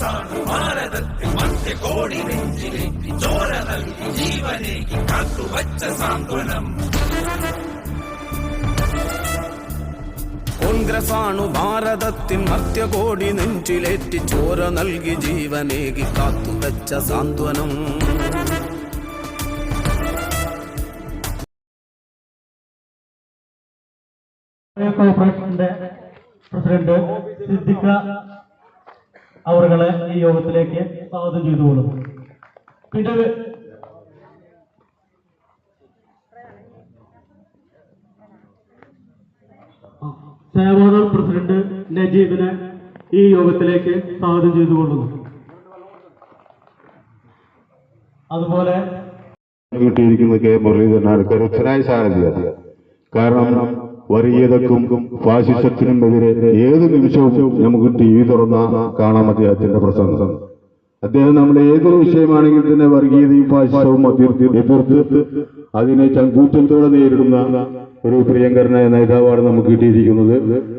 ಸಾನು ಮಾರದಲ್ಲಿ ಮತ್ತೆ ಕೋಡಿ ನೆಂಜಿಲೆ ಜೋರದಲ್ಲಿ ಜೀವನೇಗೆ ಕತ್ತು ವಚ್ಚ ಸಾಂತ್ವನಂ ആണു ഭാരതത്തിൻ മർത്യകോടി നെഞ്ചിലേറ്റി ചോര നൽകി ജീവനേകി കാത്തുവച്ച സാന്ത്വനം. പ്രസിഡന്റ് സിദ്ദിഖ അവറുകളെ ഈ യോഗത്തിലേക്ക് സ്വാഗതം ചെയ്തുകൊള്ളുന്നു. പിന്നെ സേവാദൾ പ്രസിഡന്റ് നജീബിനെ ഈ യോഗത്തിലേക്ക് സ്വാഗതം ചെയ്തുകൊള്ളുന്നു. അതുപോലെ കിട്ടിയിരിക്കുന്നത് കെ കരുത്തനായ സാരഥിയാണ് കാരണം വർഗീയതക്കും ഫാസിസത്തിനും എതിരെ ഏത് നിമിഷവും നമുക്ക് ടി വി തുറന്ന കാണാം അദ്ദേഹത്തിന്റെ പ്രസംഗം. അദ്ദേഹം നമ്മൾ ഏതൊരു വിഷയമാണെങ്കിൽ തന്നെ വർഗീയതയും ഫാസിസവും എതിർത്ത് അതിനെ ചങ്കൂറ്റത്തോടെ നേരിടുന്ന ഒരു പ്രിയങ്കരനായ നേതാവാണ് നമുക്ക് കിട്ടിയിരിക്കുന്നത്.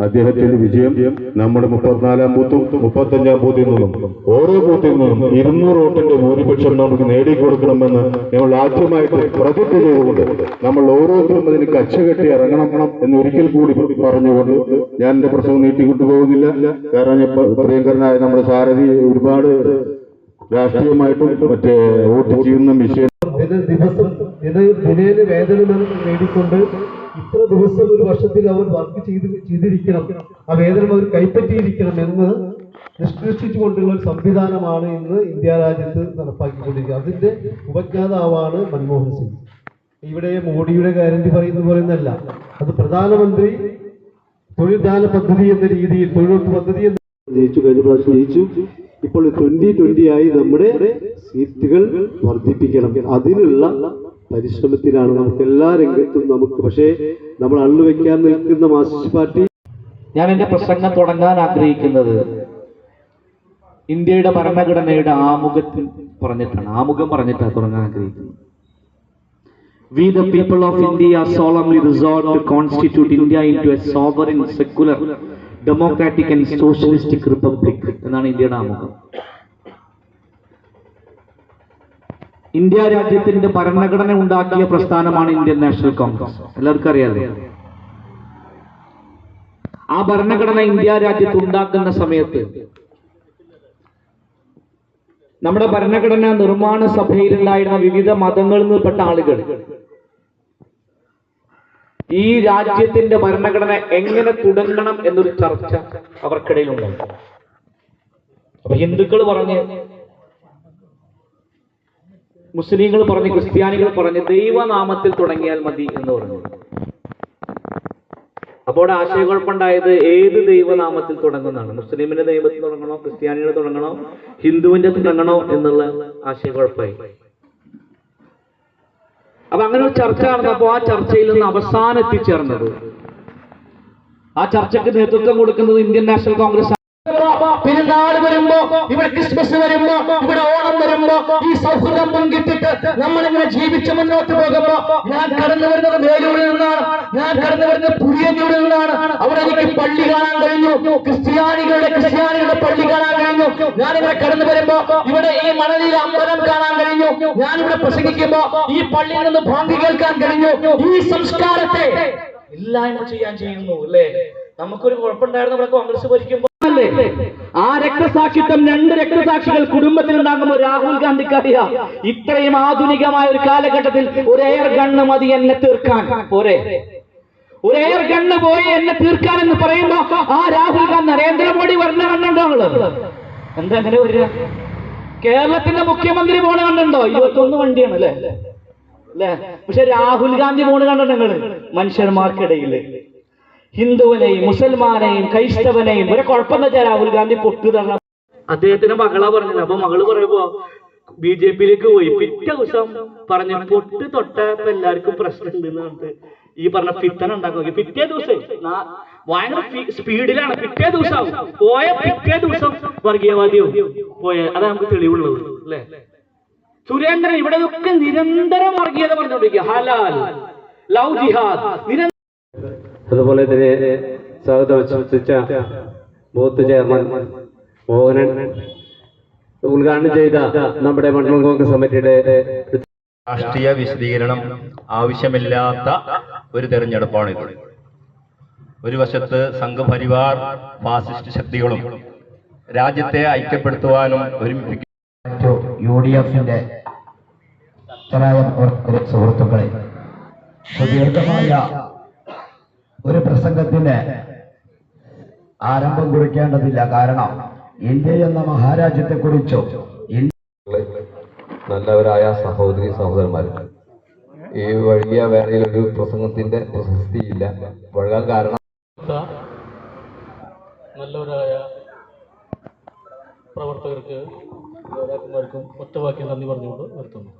അദ്ദേഹത്തിന്റെ വിജയം നമ്മുടെ മുപ്പത്തിനാലാം ബൂത്തും മുപ്പത്തഞ്ചാം ബൂത്തിൽ നിന്നും ഓരോ ബൂത്തിൽ നിന്നും ഇരുന്നൂറ് വോട്ടിന്റെ ഭൂരിപക്ഷം നമുക്ക് നേടിക്കൊടുക്കണമെന്ന് നമ്മൾ ആദ്യമായിട്ട് പ്രതിജ്ഞ ചെയ്തുകൊണ്ട് നമ്മൾ ഓരോരുത്തരും അതിന് കച്ചകെട്ടി ഇറങ്ങണം എന്ന് ഒരിക്കൽ കൂടി പറഞ്ഞുകൊണ്ട് ഞാൻ എന്റെ പ്രസംഗം നീട്ടിക്കൊണ്ടു പോകുന്നില്ല കാരണം പ്രിയങ്കരനായ നമ്മുടെ സാരഥി ഒരുപാട് രാഷ്ട്രീയമായിട്ടും മറ്റേ വോട്ട് ചെയ്യുന്ന വിഷയം ഇത് ദിവസം ഇത് ദിനേന വേതനം നേടിക്കൊണ്ട് ഇത്ര ദിവസം ഒരു വർഷത്തിൽ അവർ വർക്ക് ചെയ്ത് ചെയ്തിരിക്കണം. ആ വേതനം അവർ കൈപ്പറ്റിയിരിക്കണം എന്ന് നിഷ്കർഷിച്ചുകൊണ്ടുള്ള ഒരു സംവിധാനമാണ് ഇന്ന് ഇന്ത്യ രാജ്യത്ത് നടപ്പാക്കിക്കൊണ്ടിരിക്കുന്നത്. അതിന്റെ ഉപജ്ഞാതാവാണ് മൻമോഹൻ സിംഗ്. ഇവിടെ മോഡിയുടെ ഗ്യാരണ്ടി പറയുന്ന പറയുന്നതല്ല അത് പ്രധാനമന്ത്രി തൊഴിൽദാന പദ്ധതി എന്ന രീതിയിൽ തൊഴിലുറപ്പ് പദ്ധതി എന്ന ജയിച്ചു കഴിഞ്ഞ പ്രാവശ്യം ജയിച്ചു. ഇപ്പോൾ ട്വന്റി ട്വന്റി ആയി നമ്മുടെ സീറ്റുകൾ വർദ്ധിപ്പിക്കണം. അതിനുള്ള പരിശ്രമത്തിലാണ് നമുക്ക് എല്ലാ രംഗത്തും നമുക്ക് പക്ഷേ നമ്മൾ അള്ളു വെക്കാൻ നിൽക്കുന്ന മാർക്സിസ്റ്റ് പാർട്ടി. ഞാൻ എന്റെ പ്രസംഗം തുടങ്ങാൻ ആഗ്രഹിക്കുന്നത് ഇന്ത്യയുടെ ഭരണഘടനയുടെ ആമുഖത്തിൽ പറഞ്ഞിട്ടാണ് ആമുഖം പറഞ്ഞിട്ടാണ് തുടങ്ങാൻ ആഗ്രഹിക്കുന്നത്. We the people of India solemnly resolve to constitute India into a sovereign, secular, democratic and socialistic republic എന്നാണ് ഇന്ത്യയുടെ ആമുഖം. ഇന്ത്യ രാജ്യത്തിന്റെ ഭരണഘടന ഉണ്ടാക്കിയ പ്രസ്ഥാനമാണ് ഇന്ത്യൻ നാഷണൽ കോൺഗ്രസ്. എല്ലാവർക്കും അറിയാലോ ആ ഭരണഘടന ഇന്ത്യ രാജ്യത്ത് ഉണ്ടാക്കുന്ന സമയത്ത് നമ്മുടെ ഭരണഘടന നിർമ്മാണ സഭയിലുണ്ടായിരുന്ന വിവിധ മതങ്ങളിൽ നിൽപ്പെട്ട ആളുകൾ ഈ രാജ്യത്തിന്റെ ഭരണഘടന എങ്ങനെ തുടങ്ങണം എന്നൊരു ചർച്ച അവർക്കിടയിലുണ്ടായിരുന്നു ഉണ്ടായി അപ്പൊ ഹിന്ദുക്കൾ പറഞ്ഞ് മുസ്ലിങ്ങൾ പറഞ്ഞ് ക്രിസ്ത്യാനികൾ പറഞ്ഞ് ദൈവനാമത്തിൽ തുടങ്ങിയാൽ മതി എന്ന് പറഞ്ഞു അപ്പോൾ ആശയക്കുഴപ്പമുണ്ടായത് ഏത് ദൈവനാമത്തിൽ തുടങ്ങുന്നതാണ്? മുസ്ലിമിന്റെ ദൈവത്തിൽ തുടങ്ങണോ ക്രിസ്ത്യാനിയുടെ തുടങ്ങണോ ഹിന്ദുവിന്റെ തുടങ്ങണോ എന്നുള്ള ആശയക്കുഴപ്പമായി അപ്പൊ അങ്ങനെ ഒരു ചർച്ച നടന്നപ്പോ ആ ചർച്ചയിൽ നിന്ന് അവസാനം എത്തിച്ചേർന്നത്. ആ ചർച്ചയ്ക്ക് നേതൃത്വം കൊടുക്കുന്നത് ഇന്ത്യൻ നാഷണൽ കോൺഗ്രസ് പെരുന്നാൾ വരുമ്പോ ഇവിടെ ക്രിസ്മസ് വരുമ്പോ ഇവിടെ ഓണം വരുമ്പോ ഈ സൗഹൃദം പങ്കിട്ടിട്ട് നമ്മളിങ്ങനെ ജീവിച്ച് മുന്നോട്ട് പോകുമ്പോ ഞാൻ കടന്നു വരുന്നത് വേലൂരിൽ നിന്നാണ്. ഞാൻ കടന്നു വരുന്നത് പുതിയന്നൂരിൽ നിന്നാണ്. അവിടെ എനിക്ക് പള്ളി കാണാൻ കഴിഞ്ഞു. ക്രിസ്ത്യാനികളുടെ ക്രിസ്ത്യാനികളുടെ പള്ളി കാണാൻ കഴിഞ്ഞു. ഞാൻ ഇവിടെ കടന്നു വരുമ്പോ ഇവിടെ ഈ മണലിൽ അമ്പലം കാണാൻ കഴിഞ്ഞു. ഞാൻ ഇവിടെ പ്രസംഗിക്കുമ്പോ ഈ പള്ളിയിൽ നിന്ന് ഭാഗ്യ കേൾക്കാൻ കഴിഞ്ഞു. ഈ സംസ്കാരത്തെ ഇല്ലായ്മ ചെയ്യാൻ ചെയ്യുന്നു അല്ലേ? നമുക്കൊരു കുഴപ്പമുണ്ടായിരുന്നു ഇവിടെ കോൺഗ്രസ് ഭരിക്കുമ്പോ ആ രക്തസാക്ഷിത്വം രണ്ട് രക്തസാക്ഷികൾ കുടുംബത്തിൽ ഉണ്ടാകുമ്പോൾ രാഹുൽ ഗാന്ധിക്ക് അറിയാം. ഇത്രയും ആധുനികമായ ഒരു കാലഘട്ടത്തിൽ ഒരു എയർ ഗണ്ണ് മതി എന്നെ തീർക്കാൻ. പോരെ? ഒരു എയർ ഗണ്ണ് പോയി എന്നെ തീർക്കാൻ എന്ന് പറയുമ്പോ ആ രാഹുൽ ഗാന്ധി നരേന്ദ്രമോദി പറഞ്ഞ കണ്ടുണ്ടോ എന്താ അങ്ങനെ വരിക? കേരളത്തിന്റെ മുഖ്യമന്ത്രി പോണ കണ്ടുണ്ടോ ഇരുപത്തൊന്ന് വണ്ടിയാണ് അല്ലേ? അല്ലേ? പക്ഷെ രാഹുൽ ഗാന്ധി പോണ് കണ്ടുണ്ടോ നിങ്ങൾ? മനുഷ്യന്മാർക്കിടയിൽ. ഹിന്ദുവിനെയും മുസൽമാനെയും ക്രൈസ്തവനെയും ഒരു കുഴപ്പമെന്ന് വെച്ചാൽ രാഹുൽ ഗാന്ധി പൊട്ടു തരണം അദ്ദേഹത്തിന്റെ മകളാ പറഞ്ഞത്. അപ്പൊ മകൾ പറയുമ്പോ ബി ജെ പിയിലേക്ക് പോയി. പിറ്റേ ദിവസം പറഞ്ഞു പൊട്ട് തൊട്ടപ്പോ എല്ലാവർക്കും പ്രശ്നമുണ്ട് എന്ന് പറഞ്ഞിട്ട് ഈ പറഞ്ഞ പിത്തന ഉണ്ടാക്കി പിറ്റേ ദിവസം ഭയങ്കര സ്പീഡിലാണ്. പിറ്റേ ദിവസം പോയ പിറ്റേ ദിവസം വർഗീയവാദിയോ പോയ അതാ നമുക്ക് തെളിവുള്ളത്. അല്ലെ? സുരേന്ദ്രൻ ഇവിടെ നിരന്തരം വർഗീയത പറഞ്ഞുകൊണ്ടിരിക്കുക ഹലാൽ ലവ് ജിഹാദ് അതുപോലെ തന്നെ സ്വാഗതം ആശംസിച്ച ബൂത്ത് ചെയർമാൻ മോഹനൻ. ഉദ്ഘാടനം ചെയ്ത നമ്മുടെ മണ്ഡലം കോൺഗ്രസ് കമ്മിറ്റിയുടെ രാഷ്ട്രീയ വിശദീകരണം ആവശ്യമില്ലാത്ത ഒരു തെരഞ്ഞെടുപ്പാണിത്. ഒരു വശത്ത് സംഘപരിവാർ ഫാസിസ്റ്റ് ശക്തികളും രാജ്യത്തെ ഐക്യപ്പെടുത്തുവാനും ഒരുമിപ്പിക്കും യു ഡി എഫിന്റെ ചരായ സുഹൃത്തുക്കളെ സുദീർഘമായ ഒരു പ്രസംഗത്തിന് ആരംഭം കുറിക്കേണ്ടതില്ല. കാരണം ഇന്ത്യ എന്ന മഹാരാജ്യത്തെ കുറിച്ചോ നല്ലവരായ സഹോദരി സഹോദരന്മാർ ഈ വഴിയ വേളയിൽ ഒരു പ്രസംഗത്തിന്റെ പ്രശസ്തിയില്ല വഴകാൻ കാരണം നല്ലവരായ പ്രവർത്തകർക്ക് നേതാക്കന്മാർക്കും ഒറ്റവാക്കി നന്ദി പറഞ്ഞുകൊണ്ട് നിർത്തുന്നു.